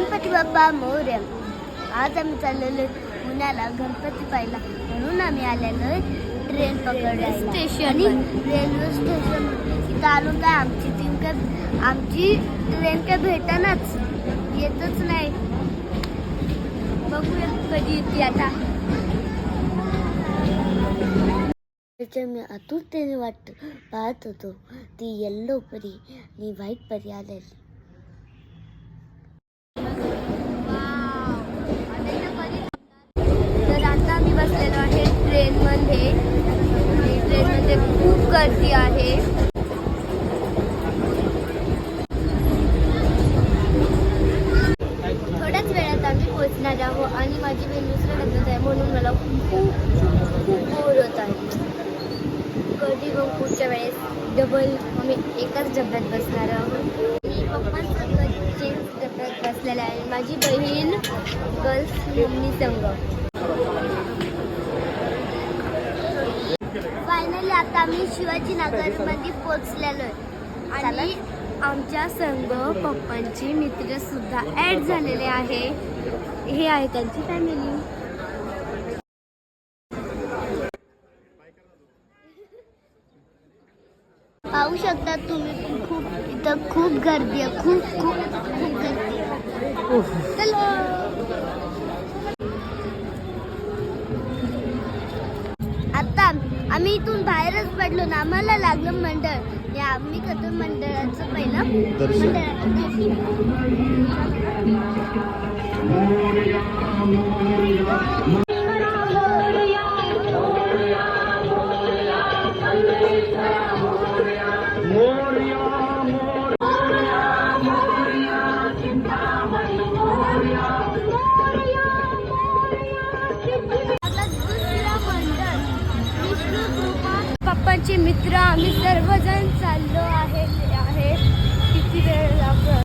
गणपती बाप्पा मोर्या आज आम्ही चाललेलो पुण्याला गणपती पाहिला म्हणून आम्ही आलेलो ट्रेन पकडल्या स्टेशन आणि रेल्वे स्टेशन इथं आलो काय आमची टीम काय आमची ट्रेन काय भेटानाच. येतच नाही. बघूया कधी येते आता. त्याच्या मी आतुरतेने वाट पाहत होतो. ती येल्लो परी आणि व्हाईट परी आलेली तर आता आम्ही बसलेलो आहे ट्रेनमध्ये आणि ट्रेनमध्ये खूप गर्दी आहे. थोड्याच वेळात आम्ही पोचणार आहोत आणि माझी बहीण दुसऱ्या लग्नात आहे म्हणून मला खूप खूप बोर होत आहे. कधी मग पुढच्या वेळेस डबल आम्ही एकाच डब्यात बसणार आहोत. मी पप्पांसोबत डब्यात बसलेला आहे. माझी बहीण गर्ल्स मम्मी संग. फायनली आता आम्ही शिवाजीनगरमध्ये पोहोचलेलो आहे आणि आमच्या संघ पप्पांची मित्र सुद्धा ऍड झालेले आहे. हे आहे त्यांची फॅमिली पाहू शकता तुम्ही खूप इथं खूप गर्दी आहे. खूप खूप खूप गर्दी आहे चलो आता आम्ही इथून बाहेरच पडलो ना आम्हाला लागलं मंडळ या आम्ही करतो मंडळाचं पहिलं दर्शन. मंडळाचं दर्शन. पप्पांचे मित्र आम्ही सर्वजण चाललो आहे आहे. किती वेळ लागतो?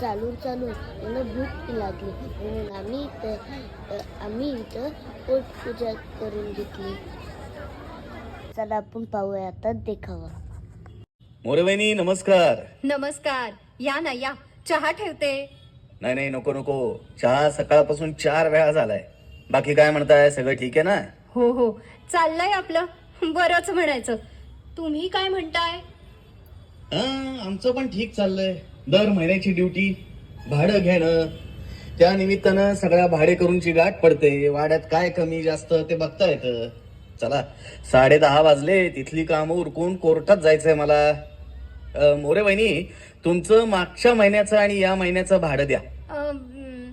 चालून चालून मला भूक लागली. म्हणून आम्ही इथं आम्ही इथं पोट पूजा करून घेतली. चला आपण पाहूया. आता देखावा. मोरे वहिनी नमस्कार. नमस्कार. या ना या. चहा ठेवते. नाही नाही नको नको. चहा सकाळपासून चार वेळा झालाय. बाकी काय म्हणताय? सगळं ठीक आहे ना? हो हो. चाललंय आपलं. बरंच म्हणायचं. तुम्ही काय म्हणताय? हा, आमचं पण ठीक चाललंय. दर महिन्याची ड्युटी भाडं घेणं त्या निमित्तानं सगळ्या भाडे करूनची गाठ पडते. वाड्यात काय कमी जास्त ते बघता येतं. चला साडे दहा वाजले. तिथली कामं उरकून कोर्टात जायचंय मला. मोरे वहिनी तुमचं मागच्या महिन्याचं आणि या महिन्याचं भाडं द्या. अं,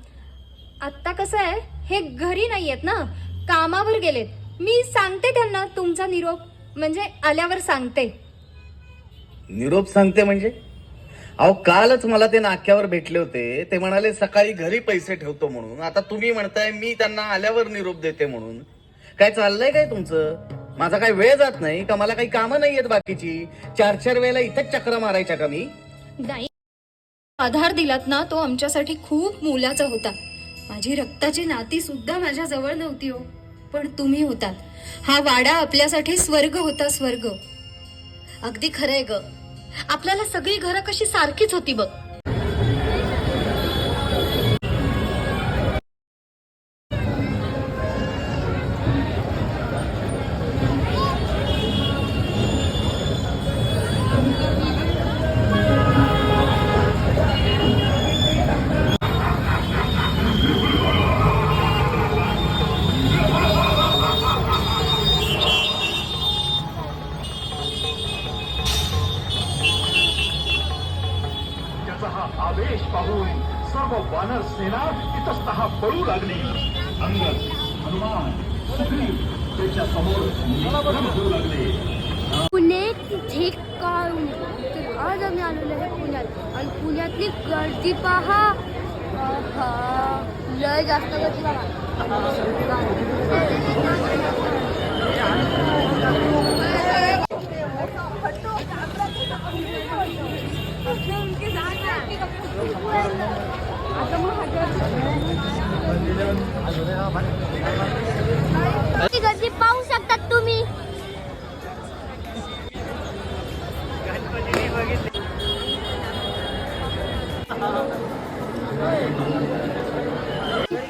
आत्ता कसं आहे हे घरी नाही आहेत ना कामावर गेलेत. मी सांगते त्यांना तुमचा निरोप म्हणजे आल्यावर सांगते. निरोप सांगते म्हणजे? अहो कालच मला ते नाक्यावर भेटले होते. ते म्हणाले सकाळी घरी पैसे ठेवतो म्हणून. आता तुम्ही म्हणताय मी त्यांना आल्यावर निरोप देते म्हणून. काय चाललंय काय तुमचं? माझा काही वेळ जात नाही का मला काही कामं नाही आहेत बाकीची? चार चार वेळेला इथेच चक्र मारायच्या का मी? नाही आधार दिलात ना तो आमच्यासाठी खूप मोलाचा होता. माझी रक्ताची नाती सुद्धा माझ्या जवळ नव्हती हो पण तुम्ही होतात. हा वाडा आपल्यासाठी स्वर्ग होता स्वर्ग. अगदी खरंय ग. आपल्याला सगळी घरं कशी सारखीच होती बघ. इतस्तः पळू लागली. अंगद हनुमान सुग्रीव त्याच्यासमोर निक्रम होऊ लागले. पुणे तिथे काय आज आम्ही आलेलो आहे पुण्यात. आणि पुण्यातली गर्दी पहा. लय जास्त गर्दी पहा.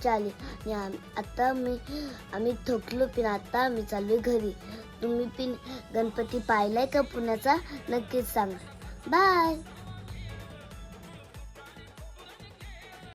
मज्जा आली. आणि आम- आता मी आम्ही थकलो पण आता आम्ही चाललो घरी. तुम्ही पण गणपती पाहिलाय का पुण्याचा? नक्कीच सांगा. बाय